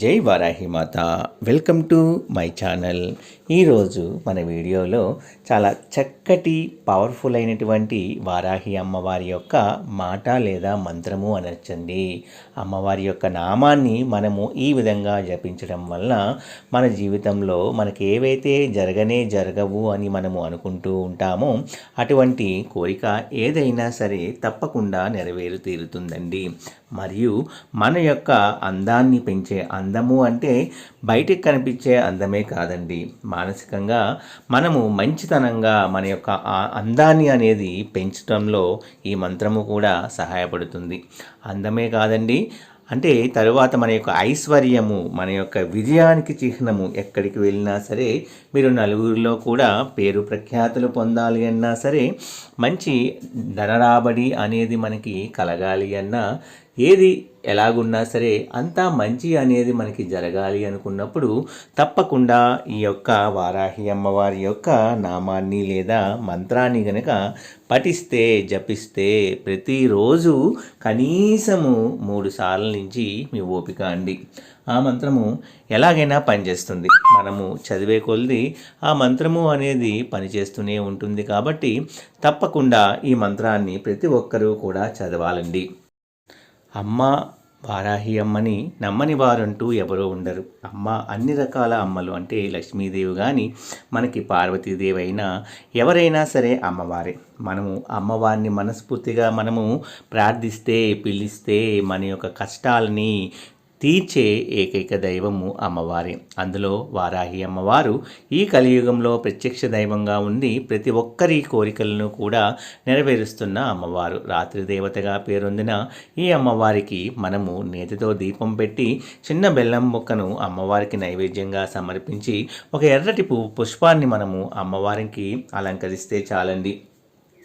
జై Varahimata welcome to my channel. ఈరోజు మన వీడియోలో చాలా చక్కటి పవర్ఫుల్ అయినటువంటి వారాహి అమ్మవారి యొక్క మాట లేదా మంత్రము అనర్చండి అమ్మవారి యొక్క నామాన్ని మనము ఈ విధంగా జపించడం వల్ల మన జీవితంలో మనకి ఏవైతే జరగనే జరగవు అని మనము అనుకుంటూ ఉంటామో అటువంటి కోరిక ఏదైనా సరే తప్పకుండా నెరవేరు తీరుతుందండి. మరియు మన యొక్క అందాన్ని పెంచే అందము అంటే బయటికి కనిపించే అందమే కాదండి. మానసికంగా మనము మంచితనంగా మన యొక్క అందాన్ని అనేది పెంచడంలో ఈ మంత్రము కూడా సహాయపడుతుంది. అందమే కాదండి. అంటే తరువాత మన యొక్క ఐశ్వర్యము మన యొక్క విజయానికి చిహ్నము ఎక్కడికి వెళ్ళినా సరే మీరు నలుగురిలో కూడా పేరు ప్రఖ్యాతులు పొందాలి అన్నా సరే మంచి ధనరాబడి అనేది మనకి కలగాలి అన్నా ఏది ఎలాగున్నా సరే అంతా మంచి అనేది మనకి జరగాలి అనుకున్నప్పుడు తప్పకుండా ఈ యొక్క వారాహి అమ్మవారి యొక్క నామాన్ని లేదా మంత్రాన్ని గనక పఠిస్తే జపిస్తే ప్రతిరోజు కనీసము మూడు సార్ల నుంచి మీ ఓపిక అండి. ఆ మంత్రము ఎలాగైనా పనిచేస్తుంది. మనము చదివే కొలది ఆ మంత్రము అనేది పనిచేస్తూనే ఉంటుంది కాబట్టి తప్పకుండా ఈ మంత్రాన్ని ప్రతి ఒక్కరూ కూడా చదవాలండి. అమ్మ వారాహి అమ్మని నమ్మని వారంటూ ఎవరో ఉండరు. అమ్మ అన్ని రకాల అమ్మలు అంటే లక్ష్మీదేవి కానీ మనకి పార్వతీదేవి అయినా ఎవరైనా సరే అమ్మవారే. మనము అమ్మవారిని మనస్ఫూర్తిగా మనము ప్రార్థిస్తే పిలిస్తే మన యొక్క కష్టాలని తీర్చే ఏకైక దైవము అమ్మవారే. అందులో వారాహి అమ్మవారు ఈ కలియుగంలో ప్రత్యక్ష దైవంగా ఉండి ప్రతి ఒక్కరి కోరికలను కూడా నెరవేరుస్తున్న అమ్మవారు. రాత్రి దేవతగా పేరొందిన ఈ అమ్మవారికి మనము నేతితో దీపం పెట్టి చిన్న బెల్లం మొక్కను అమ్మవారికి నైవేద్యంగా సమర్పించి ఒక ఎర్రటి పుష్పాన్ని మనము అమ్మవారికి అలంకరిస్తే చాలండి.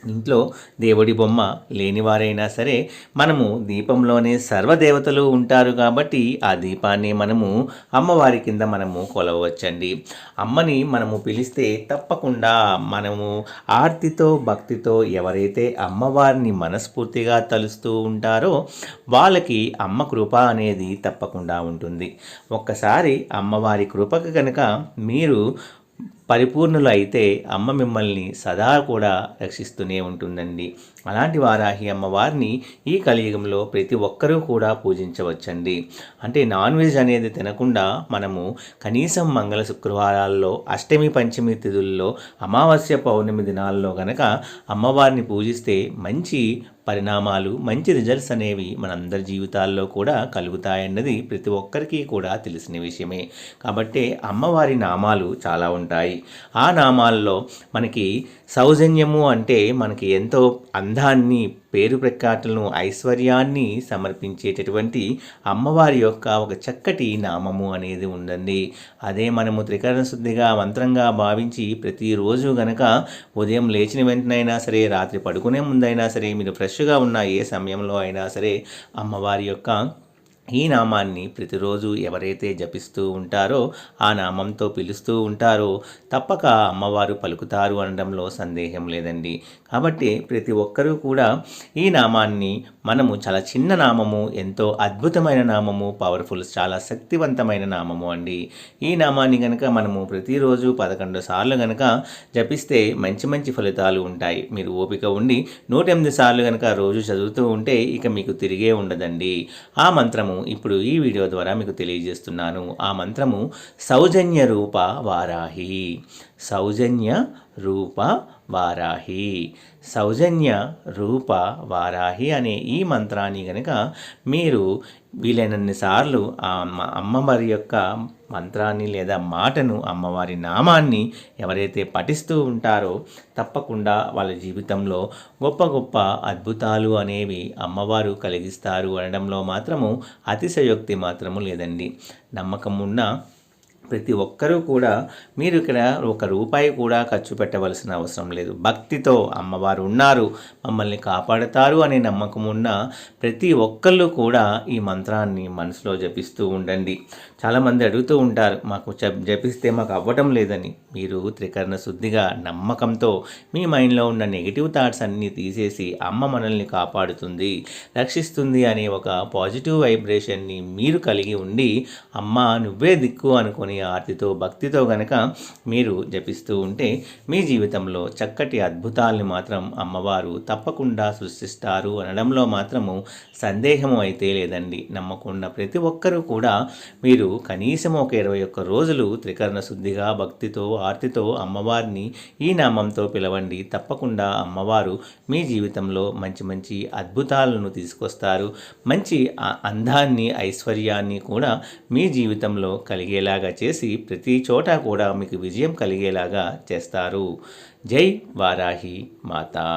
ఇంట్లో దేవుడి బొమ్మ లేనివారైనా సరే మనము దీపంలోనే సర్వదేవతలు ఉంటారు కాబట్టి ఆ దీపాన్ని మనము అమ్మవారి కింద మనము కొలవచ్చండి. అమ్మని మనము పిలిస్తే తప్పకుండా మనము ఆర్తితో భక్తితో ఎవరైతే అమ్మవారిని మనస్ఫూర్తిగా తలుస్తూ ఉంటారో వాళ్ళకి అమ్మ కృప అనేది తప్పకుండా ఉంటుంది. ఒక్కసారి అమ్మవారి కృపకు కనుక మీరు పరిపూర్ణులు అయితే అమ్మ మిమ్మల్ని సదా కూడా రక్షిస్తూనే ఉంటుందండి. అలాంటి వారాహి అమ్మవారిని ఈ కలియుగంలో ప్రతి ఒక్కరూ కూడా పూజించవచ్చండి. అంటే నాన్ వెజ్ అనేది తినకుండా మనము కనీసం మంగళ శుక్రవారాల్లో అష్టమి పంచమి తిథుల్లో అమావాస్య పౌర్ణమి దినాల్లో గనక అమ్మవారిని పూజిస్తే మంచి పరిణామాలు మంచి రిజల్ట్స్ అనేవి మనందరి జీవితాల్లో కూడా కలుగుతాయన్నది ప్రతి ఒక్కరికి కూడా తెలిసిన విషయమే. కాబట్టి అమ్మవారి నామాలు చాలా ఉంటాయి. ఆ నామాల్లో మనకి సౌజన్యము అంటే మనకి ఎంతో అందాన్ని పేరు ప్రఖ్యాతులను ఐశ్వర్యాన్ని సమర్పించేటటువంటి అమ్మవారి యొక్క ఒక చక్కటి నామము అనేది ఉందండి. అదే మనము త్రికరణ శుద్ధిగా మంత్రంగా భావించి ప్రతిరోజు గనక ఉదయం లేచిన వెంటనైనా సరే రాత్రి పడుకునే ముందైనా సరే మీరు ఫ్రెష్గా ఉన్న ఏ సమయంలో అయినా సరే అమ్మవారి యొక్క ఈ నామాన్ని ప్రతిరోజు ఎవరైతే జపిస్తూ ఉంటారో ఆ నామంతో పిలుస్తూ ఉంటారో తప్పక అమ్మవారు పలుకుతారు అనడంలో సందేహం లేదండి. కాబట్టి ప్రతి ఒక్కరూ కూడా ఈ నామాన్ని మనము చాలా చిన్న నామము ఎంతో అద్భుతమైన నామము పవర్ఫుల్ చాలా శక్తివంతమైన నామము అండి. ఈ నామాన్ని కనుక మనము ప్రతిరోజు పదకొండు సార్లు కనుక జపిస్తే మంచి మంచి ఫలితాలు ఉంటాయి. మీరు ఓపిక ఉండి నూట ఎనిమిది సార్లు కనుక రోజు చదువుతూ ఉంటే ఇక మీకు తిరిగే ఉండదండి. ఆ మంత్రము ఇప్పుడు ఈ వీడియో ద్వారా మీకు తెలియజేస్తున్నాను. ఆ మంత్రము సౌజన్య రూప వారాహి. సౌజన్య రూప వారాహి. సౌజన్య రూప వారాహి అనే ఈ మంత్రాన్ని కనుక మీరు వీలైనన్ని సార్లు ఆ అమ్మవారి యొక్క మంత్రాన్ని లేదా మాటను అమ్మవారి నామాన్ని ఎవరైతే పఠిస్తూ ఉంటారో తప్పకుండా వాళ్ళ జీవితంలో గొప్ప గొప్ప అద్భుతాలు అనేవి అమ్మవారు కలిగిస్తారు అనడంలో మాత్రము అతిశయోక్తి మాత్రము లేదండి. నమ్మకం ఉన్న ప్రతి ఒక్కరూ కూడా మీరు ఇక్కడ ఒక రూపాయి కూడా ఖర్చు పెట్టవలసిన అవసరం లేదు. భక్తితో అమ్మవారు ఉన్నారు మమ్మల్ని కాపాడుతారు అనే నమ్మకం ఉన్న ప్రతి ఒక్కళ్ళు కూడా ఈ మంత్రాన్ని మనసులో జపిస్తూ ఉండండి. చాలామంది అడుగుతూ ఉంటారు మాకు జపిస్తే మాకు అవ్వటం లేదని. మీరు త్రికరణ శుద్ధిగా నమ్మకంతో మీ మైండ్లో ఉన్న నెగిటివ్ థాట్స్ అన్నీ తీసేసి అమ్మ మనల్ని కాపాడుతుంది రక్షిస్తుంది అనే ఒక పాజిటివ్ వైబ్రేషన్ని మీరు కలిగి ఉండి అమ్మ నువ్వే దిక్కు అనుకుని ఆర్తితో భక్తితో గనక మీరు జపిస్తూ ఉంటే మీ జీవితంలో చక్కటి అద్భుతాల్ని మాత్రం అమ్మవారు తప్పకుండా సృష్టిస్తారు అనడంలో మాత్రము సందేహము అయితే లేదండి. నమ్మకున్న ప్రతి ఒక్కరూ కూడా మీరు కనీసం ఒక ఇరవై ఒక్క రోజులు త్రికరణ శుద్ధిగా భక్తితో ఆర్తితో అమ్మవారిని ఈ నామంతో పిలవండి. తప్పకుండా అమ్మవారు మీ జీవితంలో మంచి మంచి అద్భుతాలను తీసుకొస్తారు. మంచి అందాన్ని ఐశ్వర్యాన్ని కూడా మీ జీవితంలో కలిగేలాగా చేసి ప్రతి చోట కూడా మీకు విజయం కలిగేలాగా చేస్తారు. జై వారాహి మాతా.